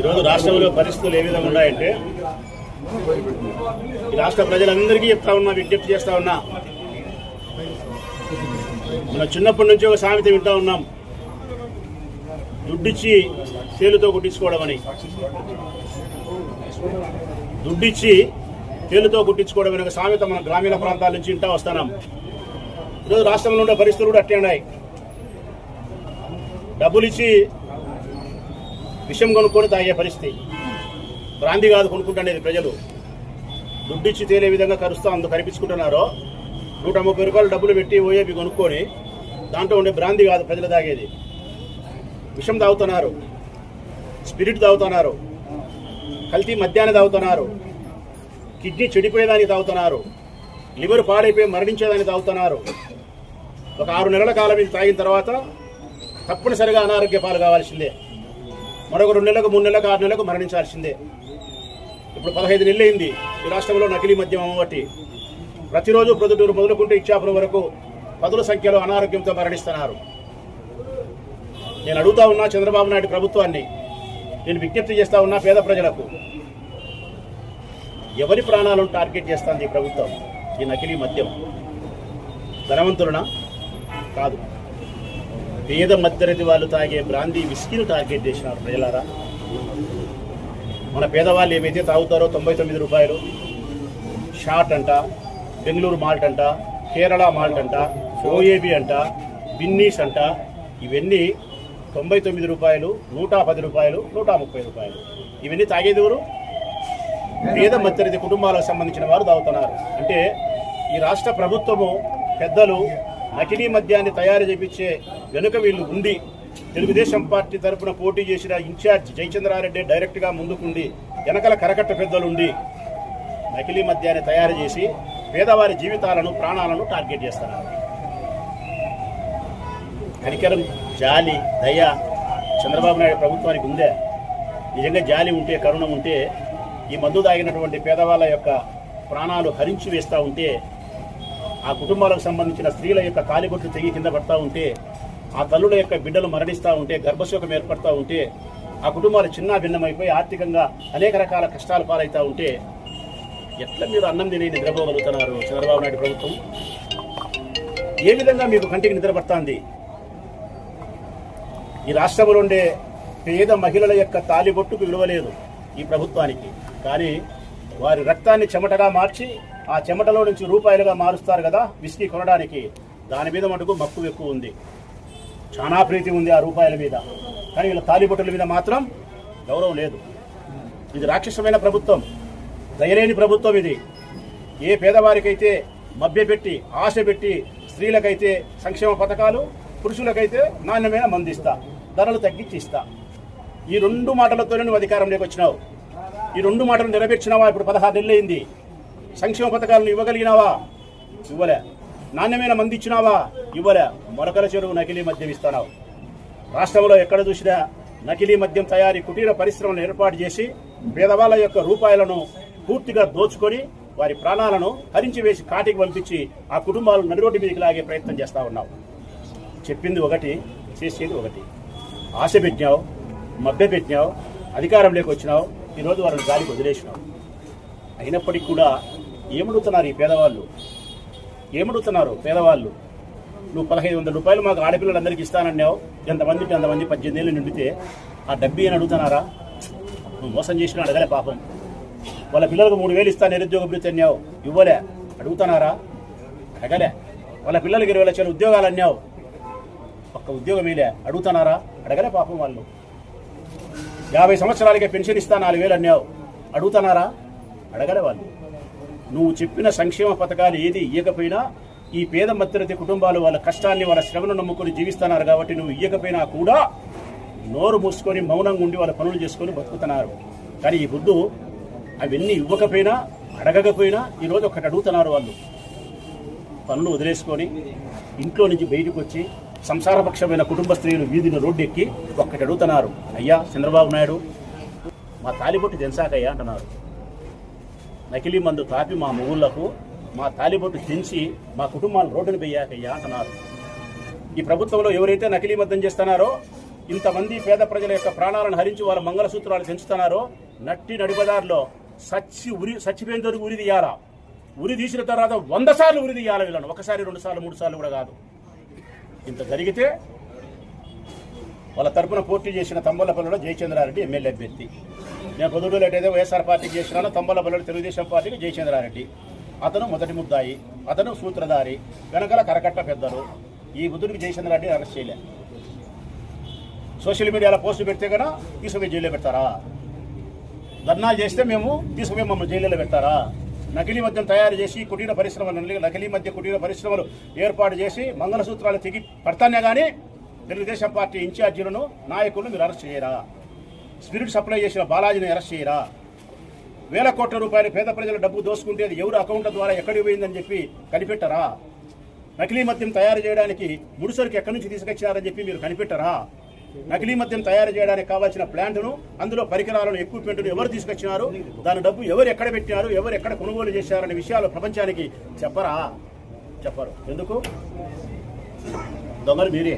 ఈరోజు రాష్ట్రంలో పరిస్థితులు ఏ విధంగా ఉన్నాయంటే ఈ రాష్ట్ర ప్రజలందరికీ చెప్తా ఉన్నా విజ్ఞప్తి చేస్తా ఉన్నా. మన చిన్నప్పటి నుంచి ఒక సామెత వింటా ఉన్నాం. దుడ్డిచ్చి తేలుతో కుట్టించుకోవడం అని దుడ్డిచ్చి తేలుతో కుట్టించుకోవడం అనే ఒక సామెత మన గ్రామీణ ప్రాంతాల నుంచి వింటా వస్తున్నాం. ఈరోజు రాష్ట్రంలో ఉండే పరిస్థితులు కూడా అట్టే ఉన్నాయి. డబ్బులు ఇచ్చి విషం కొనుక్కొని తాగే పరిస్థితి. బ్రాంతి కాదు కొనుక్కుంటానేది ప్రజలు. దుడ్డిచ్చి తేలే విధంగా కరుస్తూ అందు కనిపించుకుంటున్నారో నూట ముప్పై రూపాయలు డబ్బులు పెట్టి ఓఏపీ కొనుక్కొని దాంట్లో ఉండే బ్రాంతి కాదు ప్రజలు తాగేది. విషం తాగుతున్నారు స్పిరిట్ తాగుతున్నారు కల్తీ మద్యాన్ని తాగుతున్నారు కిడ్నీ చెడిపోయేదానికి తాగుతున్నారు లివర్ పాడైపోయి మరణించేదానికి తాగుతున్నారు. ఒక ఆరు నెలల కాలం ఇది తాగిన తర్వాత తప్పనిసరిగా అనారోగ్య పాలు కావాల్సిందే. మరొక రెండు నెలలకు మూడు నెలలకు ఆరు నెలలకు మరణించాల్సిందే. ఇప్పుడు పదహైదు నెలలు అయింది ఈ రాష్ట్రంలో నకిలీ మద్యం ఒకటి ప్రతిరోజు ప్రొద్దుటూరు మొదలుకుంటే ఇచ్చాపురం వరకు పదుల సంఖ్యలో అనారోగ్యంతో మరణిస్తున్నారు. నేను అడుగుతా ఉన్నా చంద్రబాబు నాయుడు ప్రభుత్వాన్ని. నేను విజ్ఞప్తి చేస్తా ఉన్నా పేద ప్రజలకు. ఎవరి ప్రాణాలను టార్గెట్ చేస్తుంది ఈ ప్రభుత్వం? ఈ నకిలీ మద్యం? ధనవంతులనా? కాదు. పేద మధ్యరతి వాళ్ళు తాగే బ్రాందీ విస్కీని టార్గెట్ చేసినారు ప్రజలారా. మన పేదవాళ్ళు ఏమైతే తాగుతారో తొంభై తొమ్మిది రూపాయలు షాట్ అంట బెంగళూరు మాల్ట్ అంట కేరళ మాల్ట్ అంట ఓఏబి అంట బిన్నీస్ అంట ఇవన్నీ తొంభై తొమ్మిది రూపాయలు నూట పది రూపాయలు నూట ముప్పై రూపాయలు. ఇవన్నీ తాగేది ఎవరు? పేద మధ్యరతి కుటుంబాలకు సంబంధించిన వారు తాగుతున్నారు. అంటే ఈ రాష్ట్ర ప్రభుత్వము పెద్దలు నకిలీ మద్యాన్ని తయారు చేపించే వెనుక వీళ్ళు ఉండి తెలుగుదేశం పార్టీ తరపున పోటీ చేసిన ఇన్ఛార్జ్ జయచంద్రారెడ్డి డైరెక్ట్గా ముందుకుండి వెనకల కరకట్ట పెద్దలుండి నకిలీ మద్యాన్ని తయారు చేసి పేదవారి జీవితాలను ప్రాణాలను టార్గెట్ చేస్తున్నారు. కనికరం జాలి దయ చంద్రబాబు నాయుడు ప్రభుత్వానికి ఉందే. నిజంగా జాలి ఉంటే కరుణ ఉంటే ఈ మందు తాగినటువంటి పేదవాళ్ళ యొక్క ప్రాణాలు హరించి వేస్తూ ఉంటే ఆ కుటుంబాలకు సంబంధించిన స్త్రీల యొక్క కాలిగొట్లు తెగి కింద పడతా ఉంటే ఆ తల్లుల యొక్క బిడ్డలు మరణిస్తూ ఉంటే గర్భశోకం ఏర్పడుతూ ఉంటే ఆ కుటుంబాలు చిన్న భిన్నమైపోయి ఆర్థికంగా అనేక రకాల కష్టాలు పాలవుతూ ఉంటే ఎట్లా మీరు అన్నం తిని నిద్రపోగలుగుతున్నారు చంద్రబాబు నాయుడు ప్రభుత్వం? ఏ విధంగా మీకు కంటికి నిద్రపడుతుంది ఈ రాష్ట్రంలో ఉండే పేద మహిళల యొక్క తాలిబొట్టుకు విలువలేదు ఈ ప్రభుత్వానికి. కానీ వారి రక్తాన్ని చెమటగా మార్చి ఆ చెమటలో నుంచి రూపాయలుగా మారుస్తారు కదా విస్కీ కొనడానికి. దాని మీద మటుకు మక్కువ ఎక్కువ ఉంది. చాలా ప్రీతి ఉంది ఆ రూపాయల మీద. కానీ వీళ్ళ తాలిబొట్టుల మీద మాత్రం గౌరవం లేదు. ఇది రాక్షసమైన ప్రభుత్వం. దయలేని ప్రభుత్వం ఇది. ఏ పేదవారికైతే మభ్యపెట్టి ఆశ పెట్టి స్త్రీలకైతే సంక్షేమ పథకాలు పురుషులకైతే నాణ్యమైన మందిస్తా ధరలు తగ్గించి ఇస్తా. ఈ రెండు మాటలతోనే నువ్వు అధికారంలోకి వచ్చినావు. ఈ రెండు మాటలు నెరవేర్చినావా? ఇప్పుడు పదహారు నెలలు అయింది సంక్షేమ పథకాలను ఇవ్వగలిగినావా? ఇవ్వలే. నాణ్యమైన మంది ఇచ్చినావా? ఇవ్వలే. మొలకల చెరువు నకిలీ మద్యం ఇస్తున్నావు రాష్ట్రంలో ఎక్కడ చూసినా నకిలీ మద్యం తయారీ కుటీర పరిశ్రమలను ఏర్పాటు చేసి పేదవాళ్ళ యొక్క రూపాయలను పూర్తిగా దోచుకొని వారి ప్రాణాలను హరించి వేసి కాటికి పంపించి ఆ కుటుంబాలను నడిరోడ్డు మీదకి లాగే ప్రయత్నం చేస్తా ఉన్నావు. చెప్పింది ఒకటి చేసేది ఒకటి. ఆశ పెట్టినావు మభ్య పెట్టినావు అధికారంలోకి వచ్చినావు ఈరోజు వాళ్ళని గాలికి వదిలేసినావు. అయినప్పటికీ కూడా ఏమడుగుతున్నారు ఈ పేదవాళ్ళు? ఏమడుగుతున్నారు పేదవాళ్ళు? నువ్వు పదహైదు వందల రూపాయలు మాకు ఆడపిల్లలందరికీ ఇస్తానన్నావు. ఎంతమందికి ఎంతమంది పద్దెనిమిది ఏళ్ళు నిండితే ఆ డబ్బీ అని అడుగుతున్నారా? నువ్వు మోసం చేసిన అడగలే పాపం. వాళ్ళ పిల్లలకు మూడు వేలు ఇస్తా నిరుద్యోగ భృతి అన్నావు. ఇవ్వలే. అడుగుతున్నారా? అడగలే. వాళ్ళ పిల్లలకి ఇరవై లక్షల ఉద్యోగాలు అన్నావు. ఒక్క ఉద్యోగం ఉద్యోగమేలే అడుగుతున్నారా? అడగలే పాపం వాళ్ళు. యాభై సంవత్సరాలకే పెన్షన్ ఇస్తా నాలుగు వేలు అన్నావు. అడుగుతున్నారా? అడగలే వాళ్ళు. నువ్వు చెప్పిన సంక్షేమ పథకాలు ఏది ఇయ్యకపోయినా ఈ పేద మధ్యరతి కుటుంబాలు వాళ్ళ కష్టాన్ని వాళ్ళ శ్రమను నమ్ముకొని జీవిస్తున్నారు కాబట్టి నువ్వు ఇయ్యకపోయినా కూడా నోరు మూసుకొని మౌనంగా ఉండి వాళ్ళ పనులు చేసుకొని బతుకుతున్నారు. కానీ ఈ బుద్ధు అవన్నీ ఇవ్వకపోయినా అడగకపోయినా ఈరోజు ఒకటి అడుగుతున్నారు వాళ్ళు. పనులు వదిలేసుకొని ఇంట్లో నుంచి బయటకు వచ్చి సంసారపక్షమైన కుటుంబ స్త్రీలు వీధిని రోడ్డెక్కి ఒక్కటి అడుగుతున్నారు. అయ్యా చంద్రబాబు నాయుడు మా తాలిబొట్టు తెంచాకయ్యా అంటున్నారు. నకిలీ మందు తాపి మా మొగుళ్ళకు మా తాలిబొట్టు తెంచి మా కుటుంబాలు రోడ్డును పెయ్యాకయ్యా అంటున్నారు. ఈ ప్రభుత్వంలో ఎవరైతే నకిలీ మద్దం చేస్తున్నారో ఇంతమంది పేద ప్రజల యొక్క ప్రాణాలను హరించి వాళ్ళ మంగళసూత్రాలు తెంచుతున్నారో నట్టి నడిపదారిలో సచ్చి ఉరి సచ్చిపోయిన దొరికి ఉరి తీయాలా. ఉరి తీసిన తర్వాత వంద సార్లు ఉరి తీయాలి వీళ్ళను. ఒకసారి రెండు సార్లు మూడు సార్లు కూడా కాదు. ఇంత జరిగితే వాళ్ళ తరపున పోటీ చేసిన తంబలపల్లిలో జయచంద్రారెడ్డి ఎమ్మెల్యే అభ్యర్థి. నేను కుదురులో అయితే వైఎస్ఆర్ పార్టీకి చేసినాను తంబలపల్లిలో తెలుగుదేశం పార్టీకి జయచంద్రారెడ్డి. అతను మొదటి ముద్దాయి అతను సూత్రధారి వెనకాల కరకట్ట పెద్దలు. ఈ బుద్ధుడికి జయచంద్రారెడ్డి అరెస్ట్ చేయలే. సోషల్ మీడియాలో పోస్టు పెడితే కదా తీసుకుపోయి జైల్లో పెడతారా? ధర్నాలు చేస్తే మేము తీసుకుపోయి మమ్మల్ని జైల్లో పెడతారా? నకిలీ మద్యం తయారు చేసి కుటీర పరిశ్రమలు నకిలీ మధ్య కుటీర పరిశ్రమలు ఏర్పాటు చేసి మంగళసూత్రాలు తిరిగి పడతానే కానీ తెలుగుదేశం పార్టీ ఇన్ఛార్జీలను నాయకులను మీరు అరెస్ట్ చేయరా? స్పిరిట్ సప్లై చేసిన బాలాజీని అరెస్ట్ చేయరా? వేల కోట్ల రూపాయలు పేద ప్రజల డబ్బు దోసుకుంటే అది ఎవరు అకౌంట్ల ద్వారా ఎక్కడికి పోయిందని చెప్పి కనిపెట్టరా? నకిలీ మద్యం తయారు చేయడానికి ముడిసరికి ఎక్కడి నుంచి తీసుకొచ్చారని చెప్పి మీరు కనిపెట్టరా? నకిలీ మద్యం తయారు చేయడానికి కావాల్సిన ప్లాంట్ను అందులో పరికరాలను ఎక్విప్మెంట్ను ఎవరు తీసుకొచ్చినారు? దాని డబ్బు ఎవరు ఎక్కడ పెట్టినారు? ఎవరు ఎక్కడ కొనుగోలు చేశారనే విషయాలు ప్రపంచానికి చెప్పరా? చెప్పరు. ఎందుకు? దొంగలు మీరే.